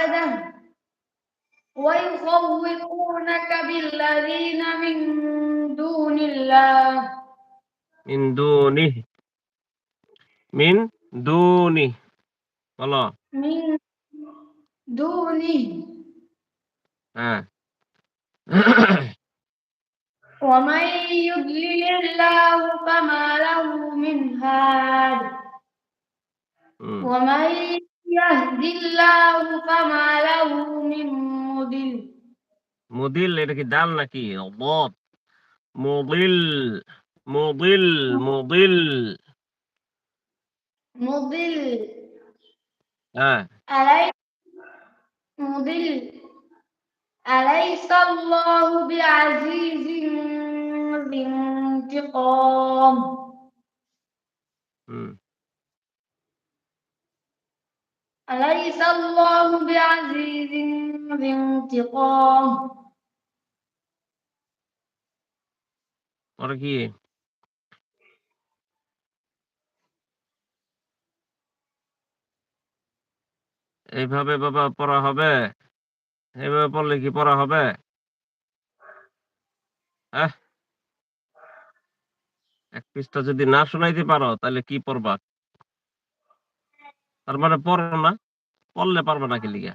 عبده ويخوفونك بالذين من دون الله. من دونه. من دونه. والله من دونه. آه. ومن يضلل الله فما له من هاد. ومن ইয়াহদিল্লাহু ফামা লাহু মিন মুদিল এটা কি দাল নাকি? মুদিল মুদিল মুদিল মুদিল হ্যাঁ। أليس الله بعزيز ذي انتقام পরে কি এইভাবে বাবা পড়া হবে এইভাবে পড়লে কি পড়া হবে হ্যাঁ এক পৃষ্ঠা যদি না শোনাইতে পারো তাহলে কি পড়বা তার মানে পড়ো না পড়লে পারবে না কি লিগা?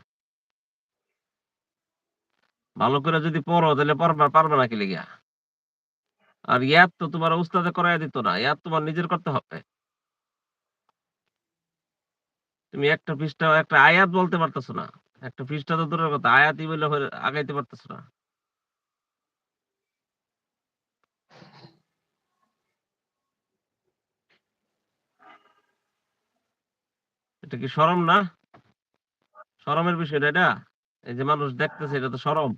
ভালো করে যদি পড়ো, তাহলে পারবে পারবে না কি লিগা? আর ইয়াদ তো তোমার উস্তাদে করাই দিত না, ইয়াদ তোমার নিজের করতে হবে। তুমি একটা পৃষ্ঠা, একটা আয়াত বলতে পারতেছো না। একটা পৃষ্ঠা তো দূরের কথা, আয়াতই বলে আগাইতে পারতেছো না। এটা কি সরম না? শরমের বিষয়টা এটা এই যে মানুষ দেখতেছে এটা তো শরম।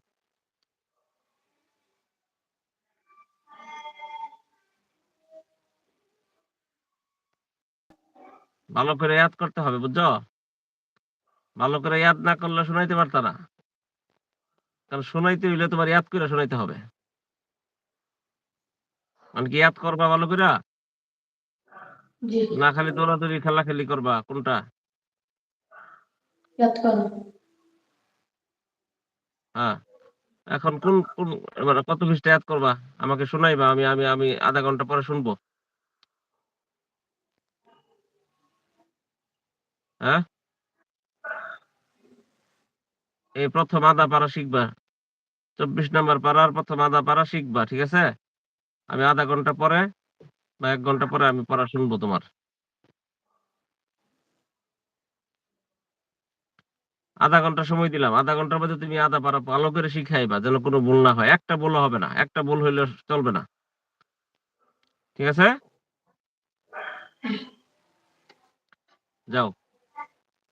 ভালো করে ইয়াদ করতে হবে বুঝছ? ভালো করে ইয়াদ না করলে শোনাইতে পারতা না। কারণ শোনাইতে হইলে তোমার ইয়াদ করে শোনাইতে হবে। মানে কি ইয়াদ করবা ভালো করে না খালি দৌড়াদৌড়ি খেলাখেলি করবা কোনটা? যতক্ষণ হ্যাঁ এখন কোন কোন, এবার কত পৃষ্ঠা অ্যাড করবা? আমাকে শোনাইবা, আমি আমি আমি আধা ঘণ্টা পরে শুনব। হ্যাঁ? এই প্রথম আধা পারা শিখবা। চব্বিশ নম্বর পারার প্রথম আধা পারা শিখবা, ঠিক আছে? আমি আধা ঘণ্টা পরে বা এক ঘণ্টা পরে আমি পড়া শুনব তোমার। আধা ঘণ্টা সময় দিলাম, আধা ঘণ্টার মধ্যে তুমি আধা পারা ভালো করে শিখাইবা, যেন কোনো ভুল না হয়। একটা ভুল হবে না, একটা ভুল হইলে চলবে না। ঠিক আছে? যাও।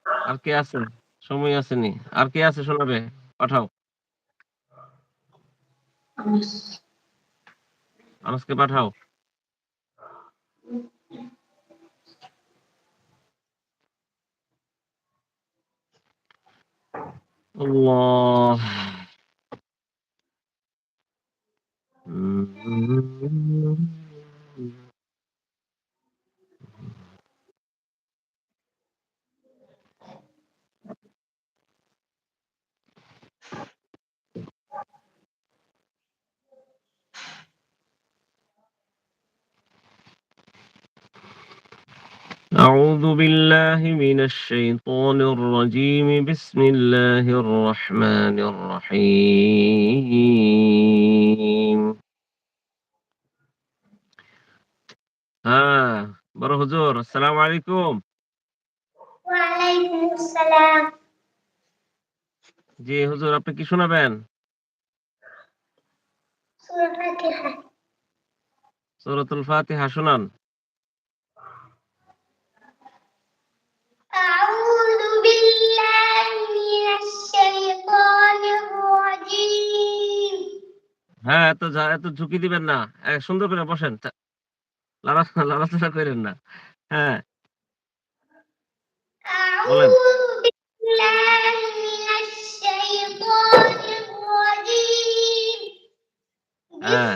আর কে আছে? সময় আসেনি। আর কে আছে শোনাবে? পাঠাও। আনাসকে পাঠাও। আল্লাহ أعوذ بالله من الشيطان الرجيم بسم الله الرحمن الرحيم হ্যাঁ বড় হুজুর আসসালামু আলাইকুম وعليكم السلام জি হুজুর আপনি কি শোনাবেন سورة الفاتحة সূরাতুল ফাতিহা শোনান হ্যাঁ এত এত ঝুঁকি দিবেন না। সুন্দর করে বসেন। লাড়াচাড়া করেন না। হ্যাঁ। বলেন। হ্যাঁ